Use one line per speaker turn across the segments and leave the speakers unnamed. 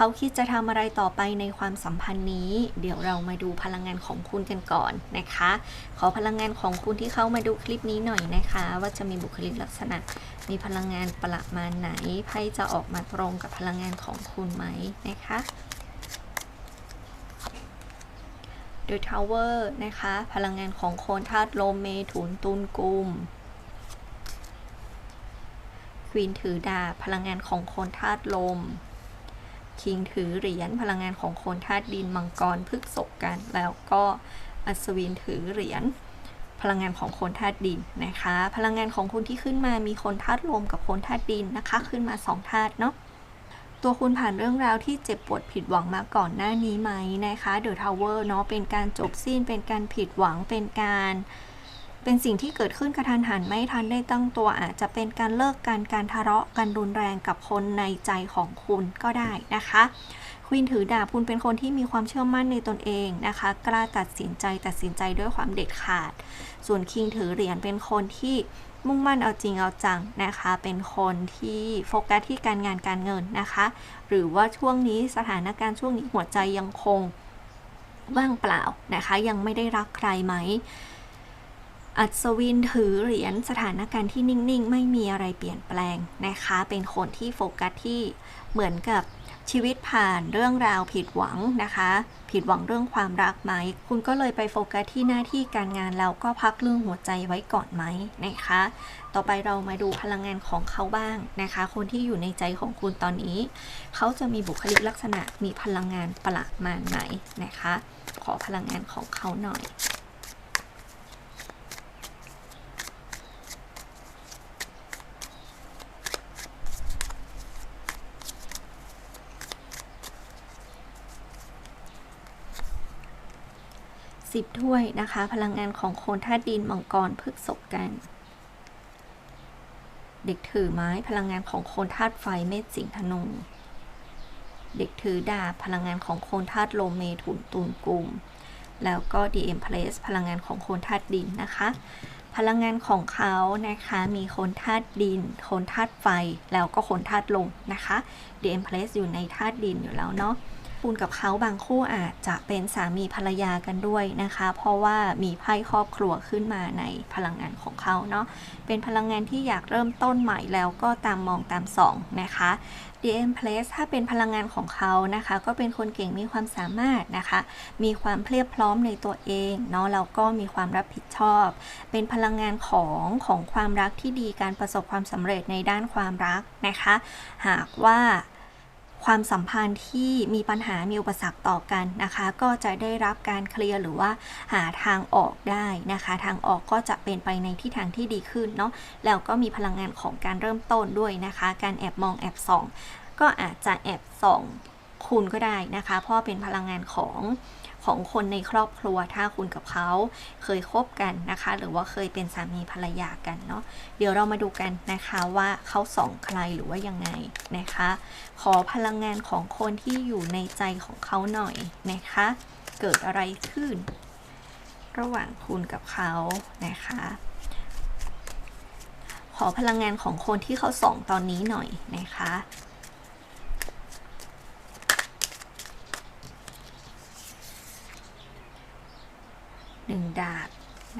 เขาคิดจะทำอะไรต่อไปในความสัมพันธ์นี้ เดี๋ยวเรามาดูพลังงานของคุณกันก่อนนะคะ ขอพลังงานของคุณที่เข้ามาดูคลิปนี้หน่อยนะคะ ว่าจะมีบุคลิกลักษณะ มีพลังงานประมาณไหนไพ่จะออกมาตรงกับพลังงานของคุณไหมนะคะ The Tower นะคะ พลังงานของโคนธาตุลมเมถุนตุลกุมควีนถือดาบพลังงานของโคนธาตุลม คิงถือเหรียญพลังงานของคนธาตุดินมังกรพฤกษกกัน แล้วก็อัศวินถือเหรียญพลังงานของคนธาตุดินนะคะ พลังงานของคุณที่ขึ้นมามีคนธาตุลมกับคนธาตุดินนะคะ ขึ้นมาสองธาตุเนาะตัวคุณผ่านเรื่องราวที่เจ็บปวดผิดหวังมาก่อนหน้านี้ไหมนะคะเดอะทาวเวอร์เนาะเป็นการจบสิ้นเป็นการผิดหวังเป็นการ เป็นสิ่งที่เกิดขึ้นกระทันหันไม่ทันได้ตั้งตัวอาจจะเป็นการเลิกกันการทะเลาะกันรุนแรงกับคนในใจของคุณก็ได้นะคะควีนถือดาบคุณเป็นคนที่มีความเชื่อมั่นในตนเองนะคะ กล้าตัดสินใจตัดสินใจด้วยความเด็ดขาด ส่วนคิงถือเหรียญเป็นคนที่มุ่งมั่นเอาจริงเอาจังนะคะ เป็นคนที่โฟกัสที่การงานการเงินนะคะ หรือว่าช่วงนี้สถานการณ์ช่วงนี้หัวใจยังคงว่างเปล่านะคะ ยังไม่ได้รักใครไหม อัศวินถือเหรียญสถานการณ์ที่นิ่งๆ ไม่มีอะไรเปลี่ยนแปลงนะคะ เป็นคนที่โฟกัสที่เหมือนกับชีวิตผ่านเรื่องราวผิดหวังนะคะ ผิดหวังเรื่องความรักไหม คุณก็เลยไปโฟกัสที่หน้าที่การงานแล้วก็พักเรื่องหัวใจไว้ก่อนไหมนะคะ ต่อไปเรามาดูพลังงานของเขาบ้างนะคะ คนที่อยู่ในใจของคุณตอนนี้ เขาจะมีบุคลิกลักษณะมีพลังงานประหลาดมาไหนนะคะ ขอพลังงานของเขาหน่อย สิบถ้วยนะคะ พลังงานของโคนธาตุดินมังกรพฤกษกกัน เด็กถือไม้พลังงานของโคนธาตุไฟเมษสิงห์ธนูเด็กถือดาบพลังงานของโคนธาตุโลมเมถุนตุลกุมแล้วก็ DM Place พลังงานของโคนธาตุดินนะคะ พลังงานของเขานะคะมีโคนธาตุดิน โคนธาตุไฟ แล้วก็โคนธาตุลมนะคะ DM Place อยู่ในธาตุดินอยู่แล้วเนาะ คุณกับเขาบางคู่อาจจะเป็นสามีภรรยากันด้วยนะคะ เพราะว่ามีไพ่ครอบครัวขึ้นมาในพลังงานของเขาเนาะเป็นพลังงานที่อยากเริ่มต้นใหม่แล้วก็ตามมองตามส่องนะคะ DM Place ถ้าเป็นพลังงานของเขานะคะ ก็เป็นคนเก่งมีความสามารถนะคะ มีความเพรียบพร้อมในตัวเองเนาะแล้วก็มีความรับผิดชอบ เป็นพลังงานของของความรักที่ดีการประสบความสำเร็จในด้านความรักนะคะ หากว่า ความสัมพันธ์ที่มีปัญหา มีอุปสรรคต่อกันนะคะ ก็จะได้รับการเคลียร์หรือว่าหาทางออกได้นะคะ ทางออกก็จะเป็นไปในทิศทางที่ดีขึ้นเนาะ แล้วก็มีพลังงานของการเริ่มต้นด้วยนะคะ การแอบมองแอบส่อง ก็อาจจะแอบส่องคุณก็ได้นะคะ เพราะเป็นพลังงานของ ของคนในครอบครัว ถ้าคุณกับเขาเคยคบกันนะคะ หรือว่าเคยเป็นสามีภรรยากันเนาะเดี๋ยวเรามาดูกันนะคะว่าเขาส่องใครหรือว่ายังไงนะคะ ขอพลังงานของคนที่อยู่ในใจของเขาหน่อยนะคะ เกิดอะไรขึ้น ระหว่างคุณกับเขานะคะขอพลังงานของคนที่เขาส่องตอนนี้หน่อยนะคะ หนึ่งดาบ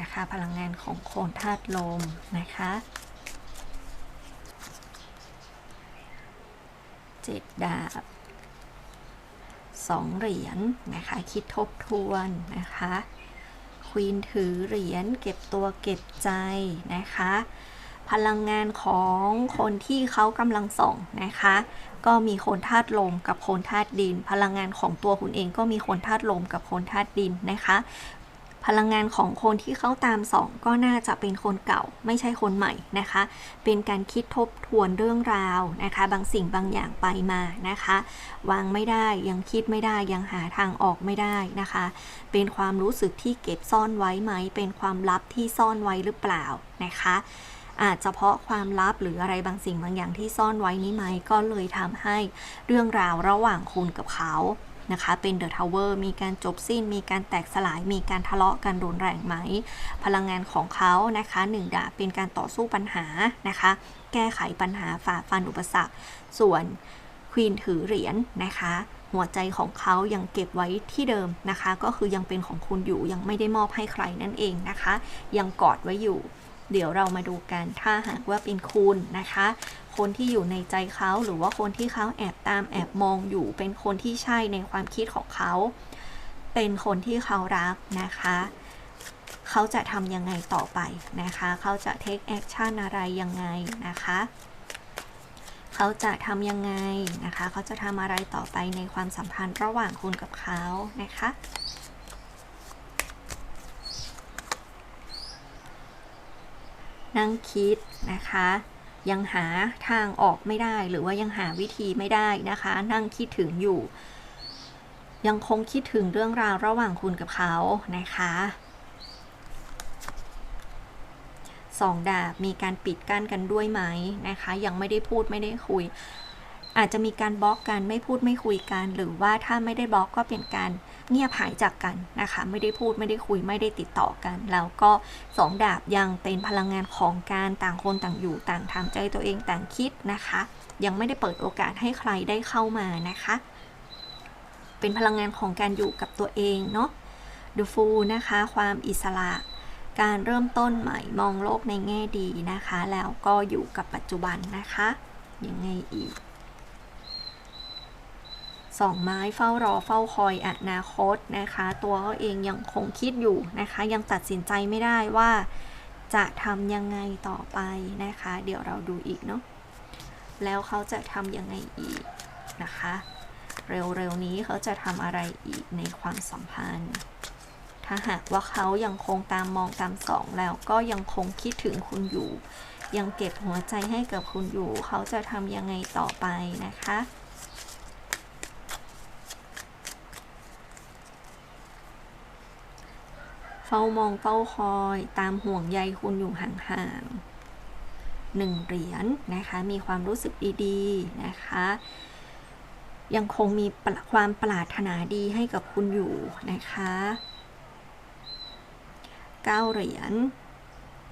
นะคะ พลังงานของโคนธาตุลมนะคะเจ็ดดาบสองเหรียญนะคะ คิดทบทวนนะคะควีนถือเหรียญเก็บตัวเก็บใจนะคะ พลังงานของคนที่เขากำลังส่องนะคะ ก็มีโคนธาตุลมกับโคนธาตุดิน พลังงานของตัวคุณเองก็มีโคนธาตุลมกับโคนธาตุดินนะคะ พลังงานของคนที่เขาตามสองก็น่าจะเป็นคนเก่า ไม่ใช่คนใหม่นะคะ เป็นการคิดทบทวนเรื่องราวนะคะ บางสิ่งบางอย่างไปมานะคะ วางไม่ได้ยังคิดไม่ได้ยังหาทางออกไม่ได้นะคะ เป็นความรู้สึกที่เก็บซ่อนไว้ไหม เป็นความลับที่ซ่อนไว้หรือเปล่านะคะอาจจะเพราะความลับหรืออะไรบางสิ่งบางอย่างที่ซ่อนไว้นี้ไหมก็เลยทำให้เรื่องราวระหว่างคุณกับเขา นะคะ เป็นเดอะทาวเวอร์มีการจบสิ้น มีการแตกสลาย มีการทะเลาะกันรุนแรงไหม พลังงานของเขานะคะหนึ่งดาบเป็นการต่อสู้ปัญหานะคะ แก้ไขปัญหาฝ่าฟันอุปสรรค ส่วนควีนถือเหรียญนะคะ หัวใจของเขายังเก็บไว้ที่เดิมนะคะ ก็คือยังเป็นของคุณอยู่ยังไม่ได้มอบให้ใครนั่นเองนะคะ ยังกอดไว้อยู่ เดี๋ยวเรามาดูกัน ถ้าหากว่าเป็นคุณนะคะ คนที่อยู่ในใจเขาหรือว่าคนที่เขาแอบตามแอบมองอยู่ เป็นคนที่ใช่ในความคิดของเขา เป็นคนที่เขารักนะคะ เขาจะทำยังไงต่อไปนะคะ เขาจะ take action อะไรยังไงนะคะ เขาจะทำยังไงนะคะ เขาจะทำอะไรต่อไปในความสัมพันธ์ระหว่างคุณกับเขานะคะ นั่งคิดนะคะ ยังหาทางออกไม่ได้หรือว่ายังหาวิธีไม่ได้นะคะ นั่งคิดถึงอยู่ ยังคงคิดถึงเรื่องราวระหว่างคุณกับเขานะคะสองดาบมีการปิดกั้นกันด้วยไหมนะคะ ยังไม่ได้พูดไม่ได้คุย อาจจะมีการบล็อกกันไม่พูดไม่คุยกัน หรือว่าถ้าไม่ได้บล็อกก็เป็นการเงียบหายจากกันนะคะ ไม่ได้พูดไม่ได้คุยไม่ได้ติดต่อกัน แล้วก็สองดาบยังเป็นพลังงานของการต่างคนต่างอยู่ต่างทำใจตัวเองต่างคิดนะคะ ยังไม่ได้เปิดโอกาสให้ใครได้เข้ามานะคะ เป็นพลังงานของการอยู่กับตัวเองเนาะ The Fool นะคะ ความอิสระ การเริ่มต้นใหม่มองโลกในแง่ดีนะคะ แล้วก็อยู่กับปัจจุบันนะคะยังไงอีก สองไม้เฝ้ารอเฝ้าคอยอนาคตนะคะ ตัวเขาเองยังคงคิดอยู่นะคะ ยังตัดสินใจไม่ได้ว่าจะทำยังไงต่อไปนะคะ เดี๋ยวเราดูอีกเนาะแล้วเขาจะทำยังไงอีกนะคะ เร็วๆนี้เขาจะทำอะไรอีกในความสัมพันธ์ ถ้าหากว่าเขายังคงตามมองตามสองแล้วก็ยังคงคิดถึงคุณอยู่ ยังเก็บหัวใจให้กับคุณอยู่ เขาจะทำยังไงต่อไปนะคะ เฝ้ามองเฝ้าคอยตามห่วงใยคุณอยู่ห่างๆหนึ่งเหรียญนะคะ มีความรู้สึกดีๆนะคะ ยังคงมีความปรารถนาดีให้กับคุณอยู่นะคะเก้าเหรียญ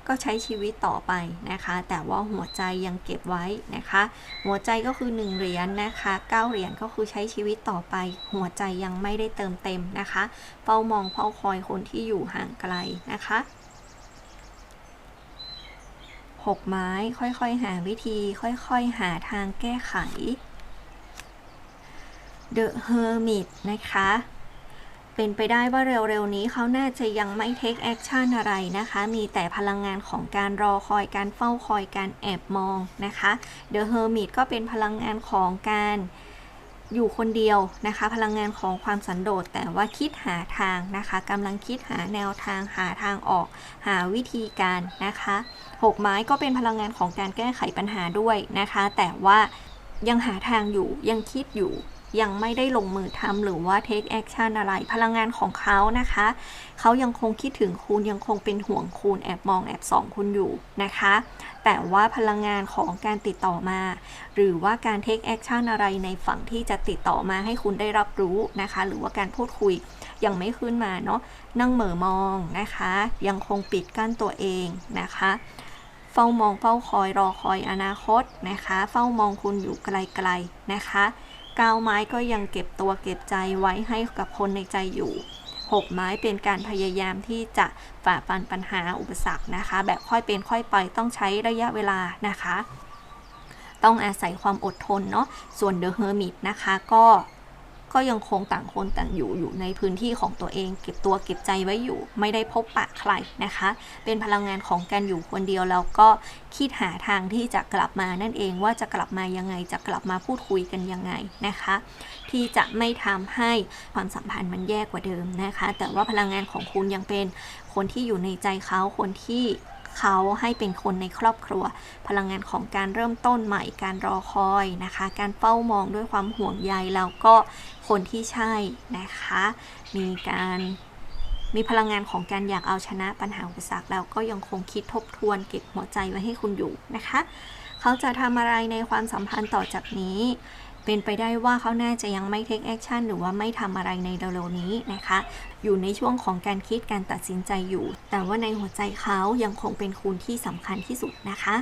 ก็ใช้ชีวิตต่อไปนะคะ แต่ว่าหัวใจยังเก็บไว้นะคะ หัวใจก็คือ 1 เหรียญนะคะ9เหรียญก็คือใช้ชีวิตต่อไป หัวใจยังไม่ได้เติมเต็มนะคะเฝ้ามองเฝ้าคอยคนที่อยู่ห่างไกลนะคะ6ไม้ค่อยๆ หาวิธี ค่อยๆ หาทางแก้ไข The Hermit นะคะ เป็นไปได้ว่าเร็วๆนี้เขาน่าจะยังไม่ take action อะไรนะคะ มีแต่พลังงานของการรอคอยการเฝ้าคอยการแอบมองนะคะ The Hermit ก็เป็นพลังงานของการอยู่คนเดียวนะคะ พลังงานของความสันโดษแต่ว่าคิดหาทางนะคะกำลังคิดหาแนวทางหาทางออกหาวิธีการนะคะหกไม้ก็เป็นพลังงานของการแก้ไขปัญหาด้วยนะคะ แต่ว่ายังหาทางอยู่ยังคิดอยู่ ยังไม่ได้ลงมือทำหรือว่า take action อะไร พลังงานของเขานะคะ เขายังคงคิดถึงคุณยังคงเป็นห่วงคุณแอบมองแอบส่องคุณอยู่นะคะ แต่ว่าพลังงานของการติดต่อมา หรือว่าการ take action อะไรในฝั่งที่จะติดต่อมาให้คุณได้รับรู้นะคะ หรือว่าการพูดคุยยังไม่ขึ้นมาเนาะนั่งเหม่อมองนะคะ ยังคงปิดกั้นตัวเองนะคะเฝ้ามองเฝ้าคอยรอคอยอนาคตนะคะ เฝ้ามองคุณอยู่ไกลๆนะคะ ก้าไม้ก็ยังเก็บตัวเก็บใจไว้ให้กับคนในใจอยู่หกไม้เป็นการพยายามที่จะฝ่าฟันปัญหาอุปสรรคนะคะ แบบค่อยเป็นค่อยไปต้องใช้ระยะเวลานะคะ ต้องอาศัยความอดทนเนาะส่วนเดอะเฮอร์มิตนะคะก็ ก็ยังคงต่างคนต่างอยู่อยู่ในพื้นที่ของตัวเอง เก็บตัวเก็บใจไว้อยู่ ไม่ได้พบปะใครนะคะ เป็นพลังงานของการอยู่คนเดียวแล้วก็คิดหาทางที่จะกลับมานั่นเองว่าจะกลับมายังไงจะกลับมาพูดคุยกันยังไงนะคะ ที่จะไม่ทำให้ความสัมพันธ์มันแย่กว่าเดิมนะคะ แต่ว่าพลังงานของคุณยังเป็นคนที่อยู่ในใจเขาคนที่ เขาให้เป็นคนในครอบครัว พลังงานของการเริ่มต้นใหม่การรอคอยนะคะ การเฝ้ามองด้วยความห่วงใยแล้วก็คนที่ใช่นะคะ มีการมีพลังงานของการอยากเอาชนะปัญหาอุปสรรคแล้วก็ยังคงคิดทบทวนเก็บหัวใจไว้ให้คุณอยู่นะคะ เขาจะทำอะไรในความสัมพันธ์ต่อจากนี้ เป็นไปได้ว่าเขาน่าจะยังไม่ take action หรือว่าไม่ทำอะไรในเร็วๆนี้นะคะ อยู่ในช่วงของการคิดการตัดสินใจอยู่ แต่ว่าในหัวใจเขายังคงเป็นคุณที่สำคัญที่สุดนะคะ